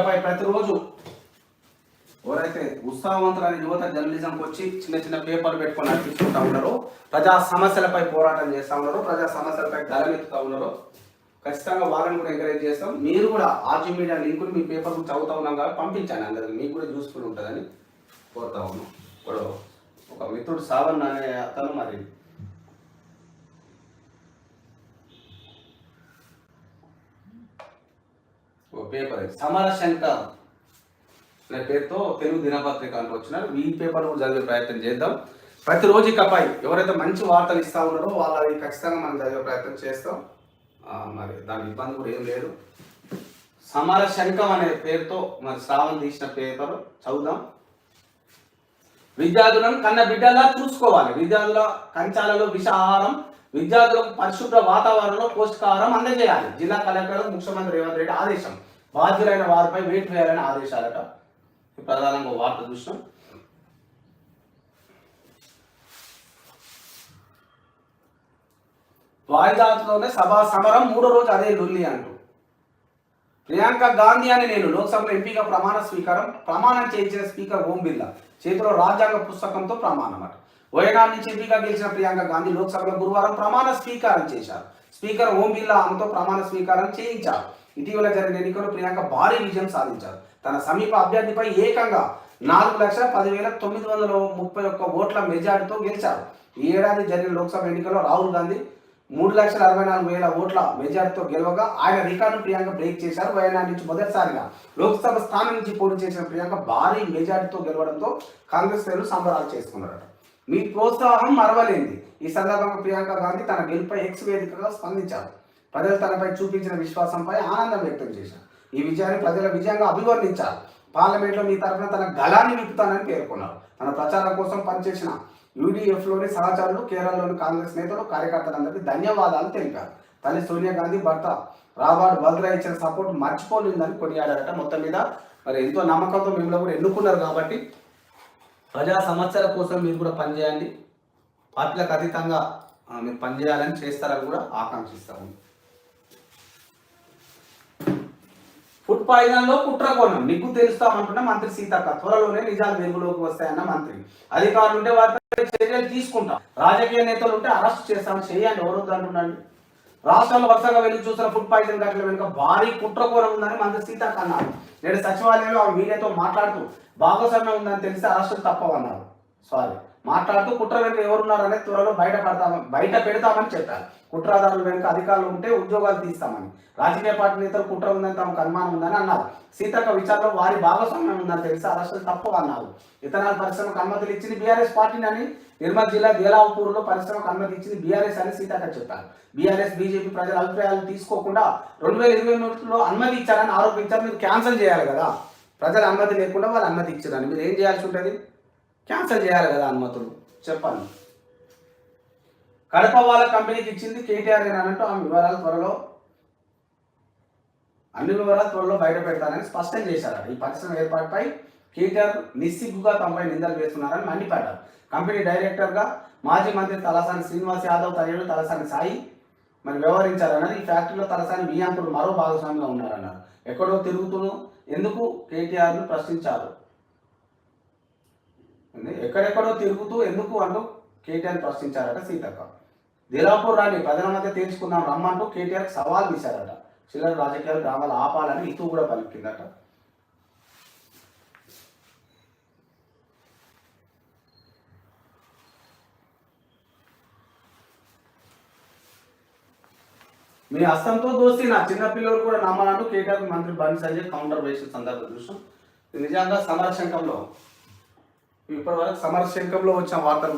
ఇకపై ప్రతిరోజు ఎవరైతే ఉత్సాహవంతులైన యువత జర్నలిజంకి వచ్చి చిన్న చిన్న పేపర్లు పెట్టుకొని నడిపించుకుంటా ఉన్నారో ప్రజా సమస్యలపై పోరాటం చేస్తూ ఉన్నారో ప్రజా సమస్యలపై గలమెత్తుతూ ఉన్నారో ఖచ్చితంగా వాళ్ళని కూడా ఎంకరేజ్ చేస్తాం. మీరు కూడా ఆర్జీ మీడియా లింకులు మీ పేపర్ చదువుతా ఉన్నాం కాబట్టి పంపించాను అందరికి మీకు కూడా యూస్ఫుల్ ఉంటుందని కోరుతా ఉన్నాం. ఇప్పుడు ఒక మిత్రుడు సావన్ అనే అతను మరి పేపర్ ఇది. సమర శంకర్ అనే పేరుతో తెలుగు దినపత్రిక అంటూ వచ్చినారు. ఈ పేపర్ కూడా చదివే ప్రయత్నం చేద్దాం. ప్రతిరోజు ఇకపై ఎవరైతే మంచి వార్తలు ఇస్తా ఉన్నారో వాళ్ళవి ఖచ్చితంగా మనం చదివే ప్రయత్నం చేస్తాం. మరి దాని ఇబ్బంది కూడా ఏం లేదు. సమర శంఖం అనే పేరుతో మరి శ్రావణ్ తీసిన పేపర్ చదువుదాం. విద్యార్థులను కన్న బిడ్డలా చూసుకోవాలి. విద్యార్థుల కంచాలలో విష ఆహారం విద్యార్థులకు పరిశుభ్ర వాతావరణంలో పౌష్టికాహారం అందజేయాలి. జిల్లా కలెక్టర్ ముఖ్యమంత్రి రేవంత్ రెడ్డి ఆదేశం. బాధ్యులైన వారిపై వేటు వేయాలని ఆదేశాలట. ప్రధానంగా వార్త చూసినాం. వాయిదాతలోనే సభా సమరం మూడో రోజు అదే లొల్లి అంటూ. ప్రియాంక గాంధీ అని నేను లోక్సభలో ఎంపీగా ప్రమాణ స్వీకారం ప్రమాణం చేయించిన స్పీకర్ ఓం బిర్లా. చేతిలో రాజ్యాంగ పుస్తకంతో ప్రమాణం అట వయనాడు నుంచి ఎంపీగా గెలిచిన ప్రియాంక గాంధీ లోక్సభలో గురువారం ప్రమాణ స్వీకారం చేశారు. స్పీకర్ ఓం బిర్లా ఆమెతో ప్రమాణ స్వీకారం చేయించారు. ఇటీవల జరిగిన ఎన్నికల్లో ప్రియాంక భారీ విజయం సాధించారు. తన సమీప అభ్యర్థిపై ఏకంగా నాలుగు లక్షల పదివేల తొమ్మిది వందల ముప్పై ఒక్క ఓట్ల మెజార్టీతో గెలిచారు. ఈ ఏడాది జరిగిన లోక్సభ ఎన్నికల్లో రాహుల్ గాంధీ మూడు లక్షల అరవై నాలుగు వేల ఓట్ల మెజార్టీతో గెలవగా ఆయన రికార్డు ప్రియాంక బ్రేక్ చేశారు. వయనాడు నుంచి మొదటిసారిగా లోక్సభ స్థానం నుంచి పోటీ చేసిన ప్రియాంక భారీ మెజార్టీతో గెలవడంతో కాంగ్రెస్ నేతలు సంబరాలు చేసుకున్నారట. మీ ప్రోత్సాహం మరవలేంది ఈ సందర్భంగా ప్రియాంక గాంధీ తన గెలుపై ఎక్స్ వేదికగా స్పందించారు. ప్రజలు తనపై చూపించిన విశ్వాసంపై ఆనందం వ్యక్తం చేశారు. ఈ విజయాన్ని ప్రజల విజయంగా అభివర్ణించారు. పార్లమెంట్లో మీ తరఫున తన గళాన్ని విప్పుతానని పేర్కొన్నారు. తన ప్రచారం కోసం పనిచేసిన యూడీఎఫ్లోని సహచరులు కేరళలోని కాంగ్రెస్ నేతలు కార్యకర్తలందరికీ ధన్యవాదాలు తెలిపారు. తల్లి సోనియా గాంధీ భర్త రాబర్ట్ వద్రా ఇచ్చిన సపోర్ట్ మర్చిపోలేదని కొనియాడారట మొత్తం మీద. మరి ఎంతో నమ్మకంతో మిమ్మల్ని కూడా ఎన్నుకున్నారు కాబట్టి ప్రజా సమస్యల కోసం మీరు కూడా పనిచేయండి. పార్టీలకు అతీతంగా మీరు పనిచేయాలని చేస్తారని కూడా ఆకాంక్షిస్తాము. ఫుడ్ పాయిజన్లో కుట్ర కోణం నిగ్గు తెలుస్తామంటున్న మంత్రి సీతక్క. త్వరలోనే నిజాలు వెలుగులోకి వస్తాయన్న మంత్రి. అధికారులు ఉంటే వారిపై చర్యలు తీసుకుంటాం. రాజకీయ నేతలు ఉంటే అరెస్ట్ చేస్తాం చేయండి. ఎవరొద్దు అంటున్నాను రాష్ట్రంలో వరుసగా వెలుగు చూసిన ఫుడ్ పాయిజన్ ఘటన వెనుక భారీ కుట్ర కోణం ఉందని మంత్రి సీతక్క అన్నారు. నేడు సచివాలయంలో ఆమె మీడియాతో మాట్లాడుతూ భాగస్వామ్యం ఉందని తెలిసి అరెస్టులు తప్పవన్నారు. సారీ మాట్లాడుతూ కుట్ర వెనుక ఎవరున్నారనే త్వరలో బయట పడతామని బయట పెడతామని చెప్పారు. కుట్రదారుల వెనుక అధికారులు ఉంటే ఉద్యోగాలు తీస్తామని. రాజకీయ పార్టీ నేతలు కుట్ర ఉందని తమకు అనుమానం ఉందని అన్నారు. సీతక్క విచారణలో వారి భాగస్వామ్యం ఉందని తెలిసి అరెస్టులు తప్పు అన్నారు. ఇతనాల పరిశ్రమకు అనుమతులు ఇచ్చింది బీఆర్ఎస్ పార్టీని అని నిర్మల్ జిల్లా దేలావుపూర్లో పరిశ్రమకు అనుమతి ఇచ్చింది బీఆర్ఎస్ అని సీతక్క చెప్పారు. బీఆర్ఎస్ బీజేపీ ప్రజల అభిప్రాయాలు తీసుకోకుండా రెండు వేల ఇరవై మూడులో అనుమతి ఇచ్చారని ఆరోపించారు. మీరు క్యాన్సిల్ చేయాలి కదా. ప్రజల అనుమతి లేకుండా వాళ్ళు అనుమతి ఇచ్చారని మీరు ఏం చేయాల్సి ఉంటుంది? క్యాన్సిల్ చేయాలి కదా అనుమతులు చెప్పాలి కడప వాళ్ళ కంపెనీకి ఇచ్చింది కేటీఆర్ అని అన్నట్టు ఆమె వివరాలు త్వరలో అన్ని వివరాలు త్వరలో బయట పెడతానని స్పష్టం చేశారు ఈ పరిశ్రమ ఏర్పాటుపై కేటీఆర్ నిస్సిగ్గుగా తమపై నిందలు వేస్తున్నారని మండిపడ్డారు. కంపెనీ డైరెక్టర్గా మాజీ మంత్రి తలసాని శ్రీనివాస్ యాదవ్ తనయుడు తలసాని సాయి మరి వ్యవహరించారన్నది ఈ ఫ్యాక్టరీలో తలసాని వియాంకుడు మరో భాగస్వామిగా ఉన్నారన్నారు. ఎక్కడో తిరుగుతూను ఎందుకు కేటీఆర్ను ప్రశ్నించారు? ఎక్కడెక్కడో తిరుగుతూ ఎందుకు అంటూ కేటీఆర్ ప్రశ్నించారట సీతక్క. దిలాపూర్ రాని ప్రజల మధ్య తేల్చుకుందాం రమ్మంటూ కేటీఆర్ సవాల్ తీశారట చిల్లర రాజకీయాలు గ్రామాలు ఆపాలని ఇతూ కూడా పలికిందట. మీ హస్తంతో దోస్తి నా చిన్న పిల్లలు కూడా నమ్మాలంటూ కేటీఆర్ మంత్రి బండి సంజయ్ కౌంటర్ వేసిన సందర్భం చూసాం. నిజంగా సమరశంకంలో ఇప్పటి వరకు సమరశంకంలో వచ్చిన వార్తలు